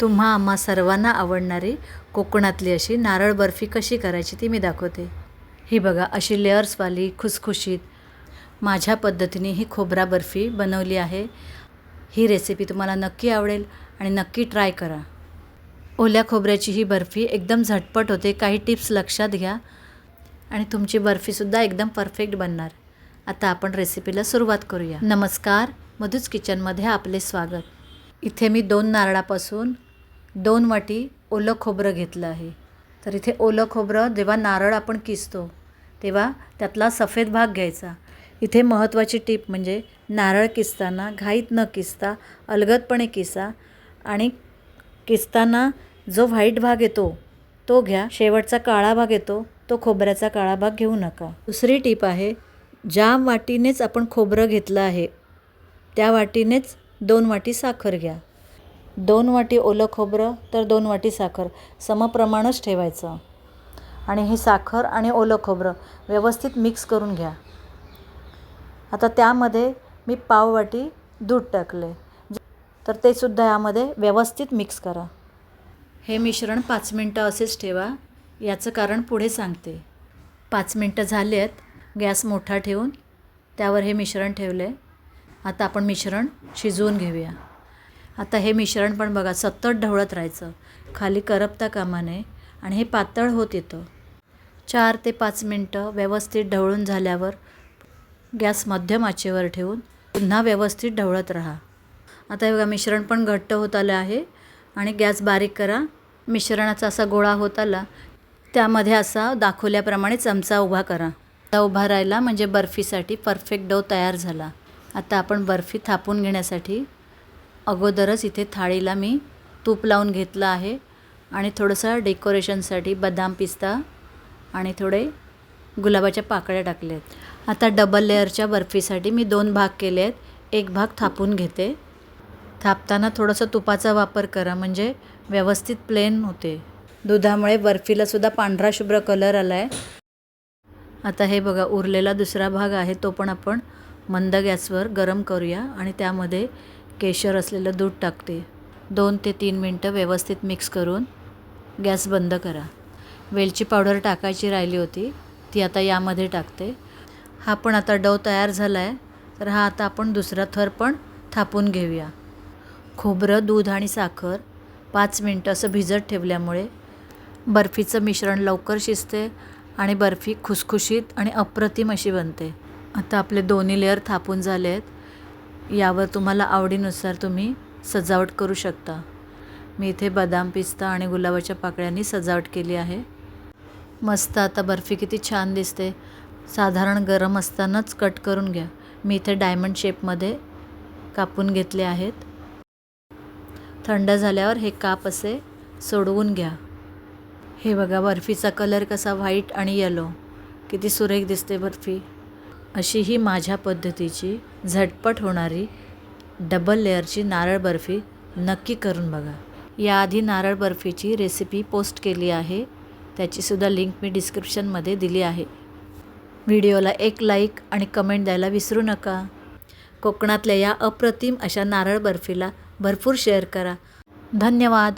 तुम्हा आम्हा सर्वांना आवडणारी कोकणातली अशी नारळ बर्फी कशी करायची ती मी दाखवते. ही बघा अशी लेअर्सवाली खुसखुशीत माझ्या पद्धतीने ही खोबरा बर्फी बनवली आहे. ही रेसिपी तुम्हाला नक्की आवडेल आणि नक्की ट्राय करा. ओल्या खोबऱ्याची ही बर्फी एकदम झटपट होते काही टिप्स लक्षात घ्या आणि तुमची बर्फीसुद्धा एकदम परफेक्ट बनणार. आता आपण रेसिपीला सुरुवात करूया. नमस्कार मधूच किचनमध्ये आपले स्वागत. इथे मी दोन नारळापासून दोन वाटी ओलं खोबरं घेतलं आहे. तर इथे ओलं खोबरं जेव्हा नारळ आपण किसतो तेव्हा त्यातला सफेद भाग घ्यायचा. इथे महत्त्वाची टीप म्हणजे नारळ किसताना घाईत न किसता अलगदपणे किसा आणि किसताना जो व्हाईट भाग येतो तो घ्या. शेवटचा काळा भाग येतो तो खोबऱ्याचा काळा भाग घेऊ नका. दुसरी टीप आहे ज्या वाटीनेच आपण खोबरं घेतलं आहे त्या वाटीनेच दोन वाटी साखर घ्या. दोन वाटी ओलं खोबरं तर दोन वाटी साखर. समप्रमाणच ठेवायचं. आणि हे साखर आणि ओलं खोबरं व्यवस्थित मिक्स करून घ्या. आता त्यामध्ये मी पाव वाटी दूध टाकले. तर ते सुद्धा यामध्ये व्यवस्थित मिक्स करा. हे मिश्रण पाच मिनटं असेच ठेवा. याचं कारण पुढे सांगते. पाच मिनटं झाली आहेत गॅस मोठा ठेवून त्यावर हे मिश्रण ठेवले. आता आपण मिश्रण शिजवून घेऊया. आता हे मिश्रण पण बघा सतत ढवळत राहायचं. खाली करपता कामा नये आणि हे पातळ होत येतं. चार ते पाच मिनटं व्यवस्थित ढवळून झाल्यावर गॅस मध्यम आचेवर ठेवून पुन्हा व्यवस्थित ढवळत राहा. आता हे बघा मिश्रण पण घट्ट होत आलं आहे आणि गॅस बारीक करा. मिश्रणाचा असा गोळा होत आला. त्यामध्ये असा दाखवल्याप्रमाणे चमचा उभा करा. आता उभा राहिला म्हणजे बर्फीसाठी परफेक्ट डो तयार झाला. आता आपण बर्फी थापून घेण्यासाठी अगोदरच इथे थाळीला मी तूप लावून घेतलं आहे आणि थोडंसं डेकोरेशनसाठी बदाम पिस्ता आणि थोडे गुलाबाच्या पाकळ्या टाकल्या आहेत. आता डबल लेअरच्या बर्फीसाठी मी दोन भाग केले आहेत. एक भाग थापून घेते. थापताना थोडंसं तुपाचा वापर करा म्हणजे व्यवस्थित प्लेन होते. दुधामुळे बर्फीलासुद्धा पांढरा शुभ्र कलर आला आहे आता हे बघा उरलेला दुसरा भाग आहे तो पण आपण मंद गॅसवर गरम करूया आणि त्यामध्ये केशर असलेलं दूध टाकते. दोन ते तीन मिनटं व्यवस्थित मिक्स करून गॅस बंद करा. वेलची पावडर टाकायची राहिली होती ती आता यामध्ये टाकते. हा पण आता डव तयार झाला आहे तर हा आता आपण दुसरा थर पण थापून घेऊया. खोबरं दूध आणि साखर पाच मिनटं असं भिजत ठेवल्यामुळे बर्फीचं मिश्रण लवकर शिजते आणि बर्फी खुसखुशीत आणि अप्रतिम अशी बनते. आता आपले दोन्ही लेअर थापून झाले आहेत यावर तुम्हाला आवडीनुसार तुम्ही सजावट करू शकता. मी इथे बदाम पिस्ता आणि गुलाबाच्या पाकळ्यांनी सजावट केली आहे. मस्त आता बर्फी किती छान दिसते. साधारण गरम असतानाच कट करून घ्या. मी इथे डायमंड शेपमध्ये कापून घेतले आहेत. थंड झाल्यावर हे काप असे सोडवून घ्या. हे बघा बर्फीचा कलर कसा व्हाईट आणि येलो किती सुरेख दिसते बर्फी. अशी ही माझ्या पद्धतीची झटपट होणारी डबल लेअरची नारळ बर्फी नक्की करून बघा. याआधी नारळ बर्फीची रेसिपी पोस्ट केली आहे. त्याचीसुद्धा लिंक मी डिस्क्रिप्शनमध्ये दिली आहे. व्हिडिओला एक लाईक आणि कमेंट द्यायला विसरू नका. कोकणातल्या या अप्रतिम अशा नारळ बर्फीला भरपूर शेअर करा. धन्यवाद.